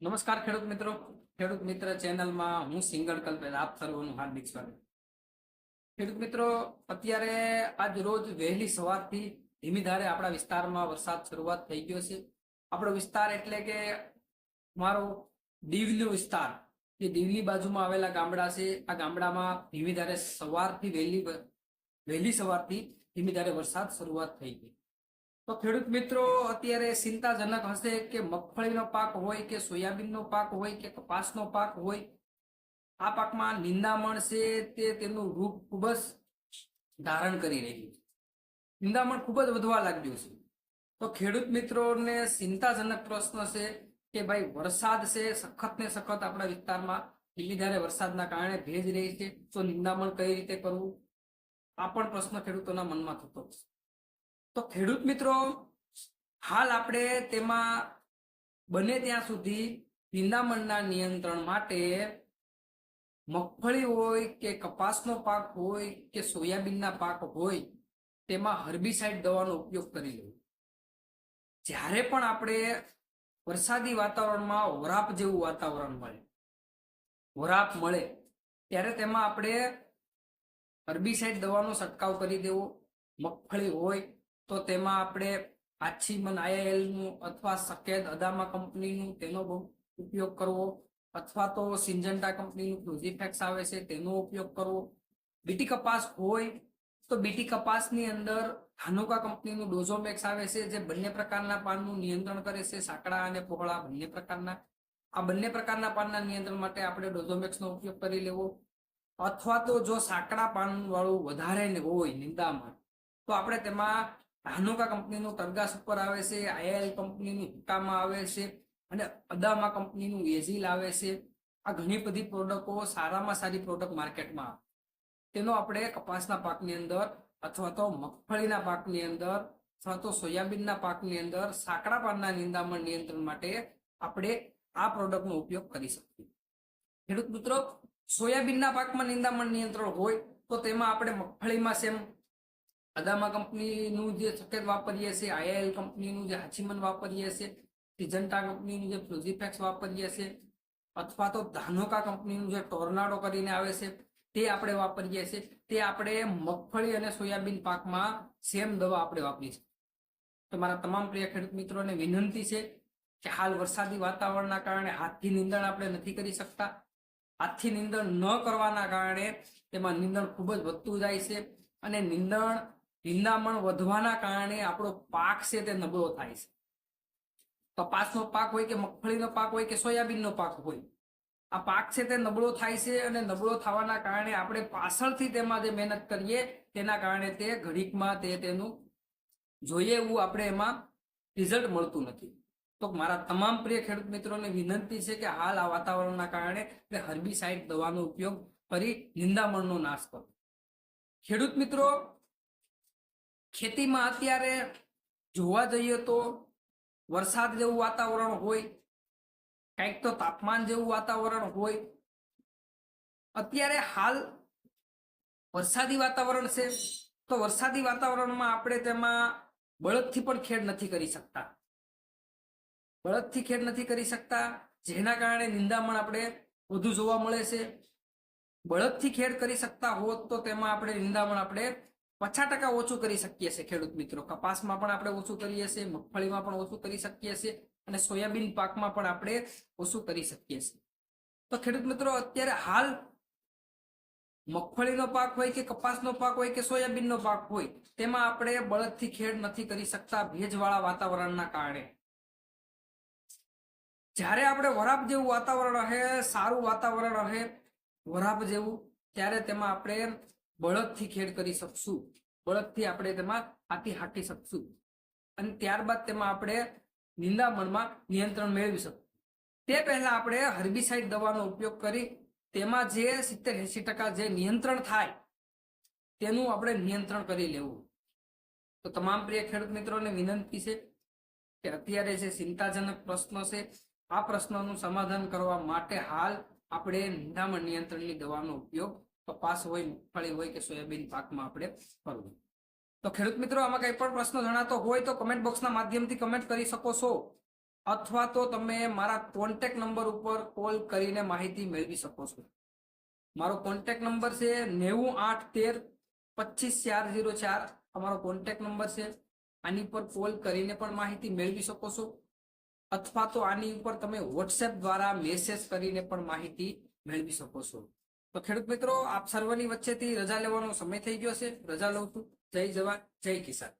નમસ્કાર ખેડૂત મિત્રો. ખેડૂત મિત્ર ચેનલમાં હું સિંગલ કલ્પેશ, આપ સર્વનું હાર્દિક સ્વાગત. ખેડૂત મિત્રો, અત્યારે આજ રોજ વહેલી સવારથી ધીમી ધારે આપણા વિસ્તારમાં વરસાદ શરૂઆત થઈ ગયો છે. આપણો વિસ્તાર એટલે કે મારો દીવનો વિસ્તાર, જે દીવની બાજુમાં આવેલા ગામડા છે. આ ગામડામાં ધીમી ધારે સવારથી વહેલી વહેલી સવારથી ધીમી ધારે વરસાદ શરૂઆત થઈ ગઈ તો ખેડૂત મિત્રો, અત્યારે ચિંતાજનક હશે કે મગફળીનો પાક હોય કે સોયાબીનનો પાક હોય કે કપાસનો પાક હોય, આ પાકમાં નિંદામણ છે તે તેનું રૂપ ખૂબ જ ધારણ કરી રહ્યું છે. નિંદામણ ખૂબ જ વધવા લાગ્યું છે. તો ખેડૂત મિત્રોને ચિંતાજનક પ્રશ્ન છે કે ભાઈ વરસાદ છે, સખત ને સખત આપણા વિસ્તારમાં ધીમીધારે વરસાદના કારણે ભેજ રહી છે, તો નિંદામણ કઈ રીતે કરવું? આ પણ પ્રશ્ન ખેડૂતોના મનમાં થતો છે. તો ખેડૂત મિત્રો, હાલ આપણે તેમાં બને ત્યાં સુધી નિંદામણના નિયંત્રણ માટે મગફળી હોય કે કપાસનો પાક હોય કે સોયાબીનના પાક હોય, તેમાં હર્બિસાઇડ દવાનો ઉપયોગ કરી લેવો જ્યારે પણ આપણે વરસાદી વાતાવરણમાં વરાપ જેવું વાતાવરણ મળે, વરાપ મળે, ત્યારે તેમાં આપણે હર્બિસાઇડ દવાનો છંટકાવ કરી દેવો. મગફળી હોય તો તેમાં આપણે આછીમન આઈએલનું અથવા સકેદ અદામા કંપનીનું તેનો બહુ ઉપયોગ કરવો અથવા તો સિંજન્ટા કંપનીનું પ્રોઝિફેક્સ આવે છે, તેનો ઉપયોગ કરવો. બીટી કપાસ હોય તો બીટી કપાસની અંદર ધાનુકા કંપનીનું ડોઝોમેક્સ આવે છે, જે બંને પ્રકારના પાનનું નિયંત્રણ કરે છે, સાંકડા અને પહોળા બંને પ્રકારના. આ બંને પ્રકારના પાનના નિયંત્રણ માટે આપણે ડોઝોમેક્સનો ઉપયોગ કરી લેવો. અથવા તો જો સાંકડા પાન વાળું વધારે હોય નિંદામાં તો આપણે તેમાં ધાનુકા કંપનીનું તરગાસ ઉપર આવે છે આઈએલ કંપનીનું હિટામાં આવે છે અને અદામા કંપનીનું એઝિલ આવે છે. આ ઘણી બધી પ્રોડક્ટો સારામાં સારી પ્રોડક્ટ માર્કેટમાં તેનો આપણે કપાસના પાકની અંદર અથવા તો મગફળીના પાકની અંદર અથવા તો સોયાબીનના પાકની અંદર, સાંકડા પાનના નિંદામણ નિયંત્રણ માટે આપણે આ પ્રોડક્ટનો ઉપયોગ કરી શકીએ. ખેડૂત મિત્રો, સોયાબીનના પાકમાં નિંદામણ નિયંત્રણ હોય તો તેમાં આપણે મગફળીમાં સેમ અદામા કંપનીનું જે સફેદ વાપરીએ છીએ આઈઆઈએલ કંપનીનું જે હાચીમન વાપરીએ છીએ સિજન્ટા કંપનીનું જે ફ્લુઝીફેક્સ વાપરીએ છીએ અથવા તો ધાનોકા કંપનીનું જે ટોર્નાડો કરીને આવે છે, તે આપણે વાપરીએ છીએ તે આપણે મગફળી અને સોયાબીન પાકમાં સેમ દવા આપણે વાપરી છે તો મારા તમામ પ્રિય ખેડૂત મિત્રોને વિનંતી છે કે હાલ વરસાદી વાતાવરણના કારણે હાથથી નિંદણ આપણે નથી કરી શકતા. હાથથી નિંદણ ન કરવાના કારણે તેમાં નિંદણ ખૂબ જ વધતું જાય છે અને નીંદણ નિંદામણ વધવાના કારણે આપણો પાક છે તે નબળો થાય છે. કપાસનો પાક હોય કે મગફળીનો પાક હોય કે સોયાબીનનો પાક હોય, આ પાક છે તે નબળો થાય છે અને નબળો થવાના કારણે આપણે પાછળથી તેમાં જે મહેનત કરીએ તેના કારણે તે ઘડીકમાં તે તેનું જોઈએ એવું આપણે એમાં રિઝલ્ટ મળતું નથી. તો મારા તમામ પ્રિય ખેડૂત મિત્રોને વિનંતી છે કે હાલ આ વાતાવરણના કારણે આપણે હર્બિસાઇડ દવાનો ઉપયોગ કરી નિંદામણનો નાશ કરો. ખેડૂત મિત્રો ખેતીમાં અત્યારે જોવા જઈએ તો વરસાદ જેવું વાતાવરણ હોય, કંઈક તો તાપમાન જેવું વાતાવરણ હોય. અત્યારે હાલ વરસાદી વાતાવરણ છે, તો વરસાદી વાતાવરણમાં આપણે તેમાં બળદથી પણ ખેડ નથી કરી શકતા. બળદથી ખેડ નથી કરી શકતા, જેના કારણે નિંદામણ આપણે વધુ જોવા મળે છે. બળદથી ખેડ કરી શકતા હોત તો તેમાં આપણે નિંદામણ આપણે પચાસ ટકા ઓછું કરી શકીએ છીએ ખેડૂત મિત્રો. કપાસમાં પણ આપણે ઓછું કરીએ છીએ, મગફળીમાં પણ ઓછું કરી શકીએ છીએ અને સોયાબીન પાકમાં પણ આપણે ઓછું કરી શકીએ છીએ. તો ખેડૂત મિત્રો, અત્યારે હાલ મગફળીનો પાક હોય કે કપાસનો પાક હોય કે સોયાબીનનો પાક હોય, તેમાં આપણે બળદથી ખેડ નથી કરી શકતા ભેજવાળા વાતાવરણના કારણે. જ્યારે આપણે વરાપ જેવું વાતાવરણ રહે, સારું વાતાવરણ રહે, વરાપ જેવું, ત્યારે તેમાં આપણે બળદથી ખેડ કરી શકશું. બળદથી આપણે તેમાં હાથી હાકી શકશું. અને ત્યારબાદ તેમાં આપણે નિંદામણમાં નિયંત્રણ મેળવી શકશું. તે પહેલા આપણે હર્બિસાઇડ દવાનો ઉપયોગ કરી તેમાં જે સિત્તેર એસી ટકા જે નિયંત્રણ થાય, તેનું આપણે નિયંત્રણ કરી લેવું. તો તમામ પ્રિય ખેડૂત મિત્રોને વિનંતી છે કે અત્યારે જે ચિંતાજનક પ્રશ્નો છે, આ પ્રશ્નોનું સમાધાન કરવા માટે હાલ આપણે નિંદામણ નિયંત્રણની દવાનો ઉપયોગ કપાસ હોય મગફળી હોય કે સોયાબીન પાકમાં આપણે કરવું તો ખેડૂત મિત્રો, આમાં કંઈ પણ પ્રશ્ન જણાતો હોય તો કમેન્ટ બોક્સના માધ્યમથી કમેન્ટ કરી શકો છો. અથવા તો તમે મારા કોન્ટેક નંબર ઉપર કોલ કરીને માહિતી મેળવી શકો છો. મારો કોન્ટેક્ટ નંબર છે નેવું આઠ તેર પચીસ ચાર ઝીરો ચાર. અમારો કોન્ટેક્ટ નંબર છે. આની પર કોલ કરીને પણ માહિતી મેળવી શકો છો. અથવા તો આની ઉપર તમે વોટ્સએપ દ્વારા મેસેજ કરીને પણ માહિતી મેળવી શકો છો. તો ખેડૂત મિત્રો, આપ સર્વની વચ્ચેથી રજા લેવાનો સમય થઈ ગયો છે. રજા લઉં છું. જય જવાન, જય કિસાન.